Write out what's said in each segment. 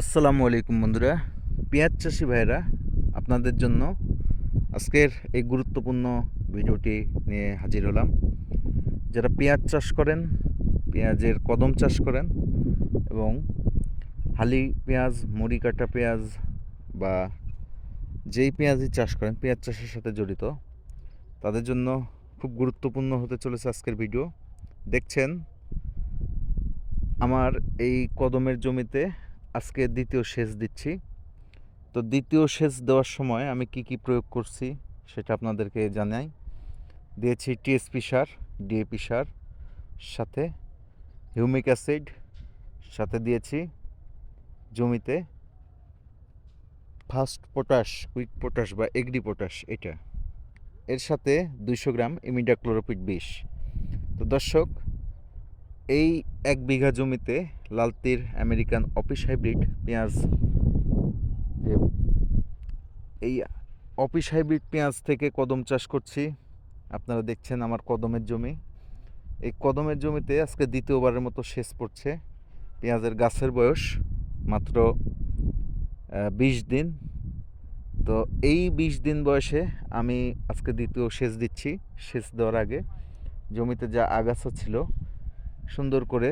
আসসালামু আলাইকুম বন্ধুরা। পেঁয়াজ চাষি ভাইরা আপনাদের জন্য আজকের এই গুরুত্বপূর্ণ ভিডিওটি নিয়ে হাজির হলাম। যারা পেঁয়াজ চাষ করেন, পেঁয়াজের কদম চাষ করেন এবং হালি পেঁয়াজ মুড়ি কাটা পেঁয়াজ বা যেই পেঁয়াজই চাষ করেন, পেঁয়াজ চাষের সাথে জড়িত, তাদের জন্য খুব গুরুত্বপূর্ণ হতে চলেছে আজকের ভিডিও। দেখছেন, আমার এই কদমের জমিতে আজকে দ্বিতীয় সেচ দিচ্ছি। তো দ্বিতীয় সেচ দেওয়ার সময় আমি কি কি প্রয়োগ করছি সেটা আপনাদেরকে জানাই। দিয়েছি টিএসপি সার ডিএপি সার, সাথে হিউমিক অ্যাসিড, সাথে দিয়েছি জমিতে ফার্স্ট পটাশ, কুইক পটাশ বা এগ্রি পটাশ এটা। এর সাথে দুইশো গ্রাম ইমিডাক্লোরোপিড বিষ। তো দর্শক, এই এক বিঘা জমিতে লালতির আমেরিকান অফিস হাইব্রিড পেঁয়াজ। এই অফিস হাইব্রিড পেঁয়াজ থেকে কদম চাষ করছি। আপনারা দেখছেন আমার কদমের জমি। এই কদমের জমিতে আজকে দ্বিতীয়বারের মতো সেচ পড়ছে। পেঁয়াজের গাছের বয়স মাত্র বিশ দিন। তো এই বিশ দিন বয়সে আমি আজকে দ্বিতীয় সেচ দিচ্ছি, সেচ দেওয়ার আগে। জমিতে যা আগাছা ছিল, সুন্দর করে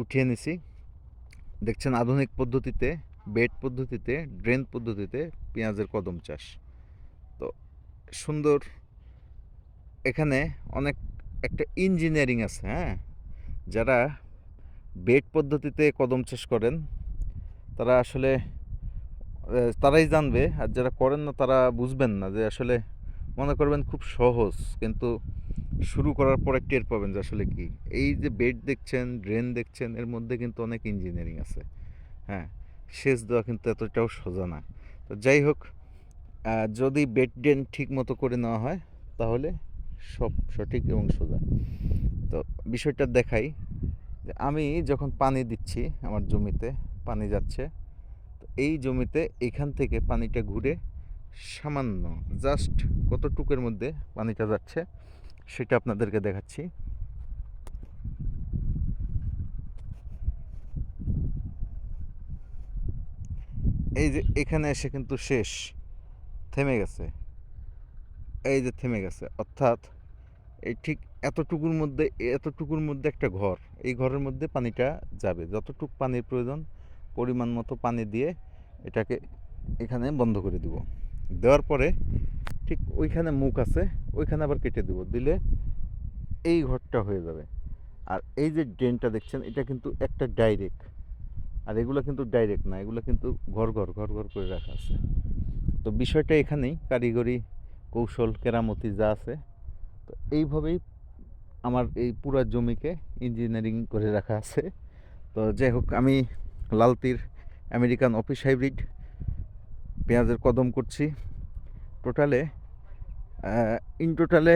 উঠিয়ে নিছি। দেখছেন আধুনিক পদ্ধতিতে, বেড পদ্ধতিতে, ড্রেন পদ্ধতিতে পেঁয়াজের কদম চাষ। তো সুন্দর, এখানে অনেক একটা ইঞ্জিনিয়ারিং আছে হ্যাঁ? যারা বেড পদ্ধতিতে কদম চাষ করেন, তারা আসলে তারাই জানবে, আর যারা করেন না তারা বুঝবেন না যে আসলে মনে করবেন খুব সহজ। কিন্তু শুরু করার পরে টের পাবেন যে আসলে কি। এই যে বেড দেখছেন ড্রেন দেখছেন, এর মধ্যে কিন্তু অনেক ইঞ্জিনিয়ারিং আছে। হ্যাঁ সেচ দেওয়া কিন্তু এতটাও সোজা না। তো যাই হোক যদি বেড ড্রেন ঠিক মতো করে নেওয়া হয়, তাহলে সব সঠিক এবং সোজা। তো বিষয়টা দেখাই যে আমি যখন পানি দিচ্ছি আমার জমিতে, পানি যাচ্ছে, তো এই জমিতে এখান থেকে পানিটা ঘুরে সামান্য জাস্ট কতটুকের মধ্যে পানিটা যাচ্ছে সেটা আপনাদেরকে দেখাচ্ছি। এই যে এখানে এসে কিন্তু শেষ, থেমে গেছে। এই যে থেমে গেছে, অর্থাৎ এই ঠিক এতটুকুর মধ্যে এতটুকুর মধ্যে একটা ঘর, এই ঘরের মধ্যে পানিটা যাবে। যতটুক পানির প্রয়োজন, পরিমাণ মতো পানি দিয়ে এটাকে এখানে বন্ধ করে দিব। দেওয়ার পরে ঠিক ওইখানে মুখ আছে, ওইখানে আবার কেটে দেবো। দিলে এই ঘরটা হয়ে যাবে। আর এই যে ড্রেনটা দেখছেন, এটা কিন্তু একটা ডাইরেক্ট আর এগুলো কিন্তু ডাইরেক্ট না, এগুলো কিন্তু ঘর ঘর ঘর ঘর করে রাখা আছে। তো বিষয়টা এখানেই, কারিগরি, কৌশল, কেরামতি যা আছে, তো এইভাবেই আমার এই পুরা জমিকে ইঞ্জিনিয়ারিং করে রাখা আছে। তো যাই হোক, আমি লালতির আমেরিকান অফিস হাইব্রিড পেঁয়াজের কদম করছি। টোটালে ইন টোটালে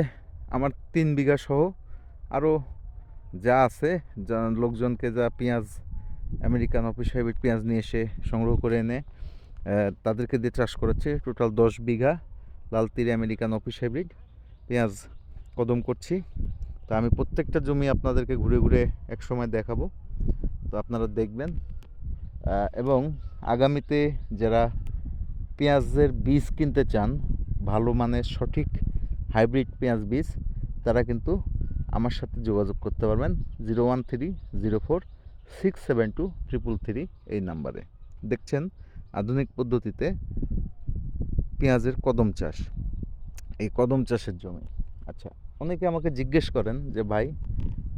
আমার তিন বিঘা সহ আরও যা আছে, যা লোকজনকে যা পেঁয়াজ আমেরিকান অফিস হাইব্রিড পেঁয়াজ নিয়ে এসে সংগ্রহ করে এনে তাদেরকে দিয়ে চাষ করেছে টোটাল দশ বিঘা লাল লালতির আমেরিকান অফিস হাইব্রিড পেঁয়াজ কদম করছি। তো আমি প্রত্যেকটা জমি আপনাদেরকে ঘুরে ঘুরে এক সময় দেখাবো। তো আপনারা দেখবেন। এবং আগামীতে যারা পেঁয়াজের বীজ কিনতে চান, ভালো মানের সঠিক হাইব্রিড পেঁয়াজ বীজ, তারা কিন্তু আমার সাথে যোগাযোগ করতে পারবেন। Zero one three, zero four, six seven two, triple three এই নাম্বারে। দেখছেন আধুনিক পদ্ধতিতে পেঁয়াজের কদম চাষ, এই কদম চাষের জমি। আচ্ছা অনেকে আমাকে জিজ্ঞেস করেন যে, ভাই,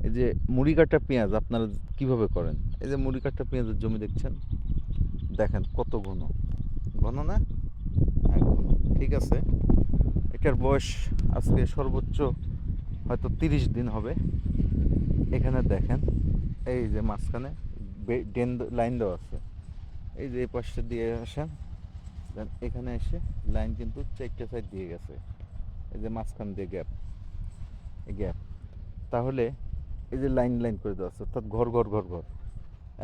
এই যে মুড়ি কাটা পেঁয়াজ আপনারা কীভাবে করেন? এই যে মুড়ি কাটা পেঁয়াজের জমি দেখছেন? দেখেন কত ঘন। ঘন না ঠিক আছে। এটার বয়স আজকে সর্বোচ্চ হয়তো তিরিশ দিন হবে। এখানে দেখেন, এই যে মাঝখানে ডেন লাইন দেওয়া আছে। এই যে এই পাশটা দিয়ে আসেন, দেন এখানে এসে লাইন কিন্তু চারটে সাইড দিয়ে গেছে। এই যে মাঝখান দিয়ে গ্যাপ গ্যাপ তাহলে এই যে লাইন লাইন করে দেওয়া আছে, অর্থাৎ ঘর ঘর ঘর ঘর।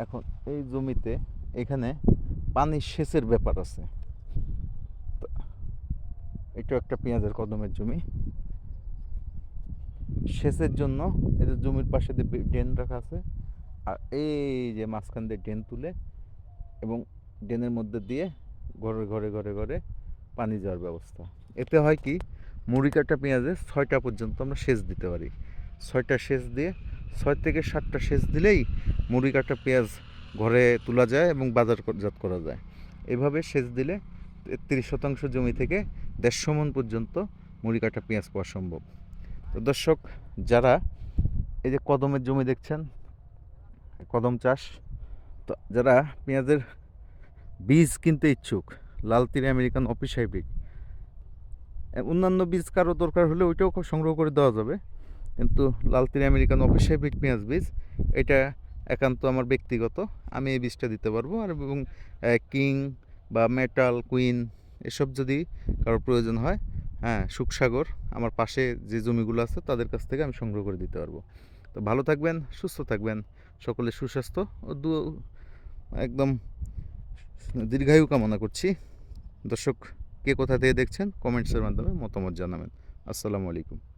এখন এই জমিতে এখানে পানি সেচের ব্যাপার আছে। এটা একটা পেঁয়াজের কদমের জমি। সেচের জন্য এদের জমির পাশে ড্রেন রাখা আছে, আর এই যে মাঝখান দিয়ে ড্রেন তুলে এবং ড্রেনের মধ্যে দিয়ে ঘরে ঘরে ঘরে ঘরে পানি যাওয়ার ব্যবস্থা। এতে হয় কি, মুড়ি কাটা পেঁয়াজে ছয়টা পর্যন্ত আমরা সেচ দিতে পারি। ছয়টা সেচ দিয়ে, ছয় থেকে সাতটা সেচ দিলেই মুড়ি কাটা পেঁয়াজ ঘরে তোলা যায় এবং বাজারজাত করা যায়। এভাবে সেচ দিলে তিরিশ শতাংশ জমি থেকে দেড়শো মন পর্যন্ত মুড়ি কাটা পেঁয়াজ পাওয়া সম্ভব। তো দর্শক, যারা এই যে কদমের জমি দেখছেন, কদম চাষ, তো যারা পেঁয়াজের বীজ কিনতে ইচ্ছুক, লাল তীরে আমেরিকান অফিস হাইব্রিড অন্যান্য বীজ কারও দরকার হলে ওইটাও সংগ্রহ করে দেওয়া যাবে। কিন্তু লাল তীরে আমেরিকান অফিস হাইব্রিড পেঁয়াজ বীজ, এটা একান্ত আমার ব্যক্তিগত, আমি এই বীজটা দিতে পারব। আর এবং কিং বা মেটাল, কুইন এসব যদি কারোর প্রয়োজন হয় হ্যাঁ সুখসাগর, আমার পাশে যে জমিগুলো আছে তাদের কাছ থেকে আমি সংগ্রহ করে দিতে পারব। তো ভালো থাকবেন, সুস্থ থাকবেন, সকলে সুস্বাস্থ্য ও দু, একদম দীর্ঘায়ু কামনা করছি। দর্শক কে কোথা থেকে দেখছেন, কমেন্টসের মাধ্যমে মতামত জানাবেন। আসসালামু আলাইকুম।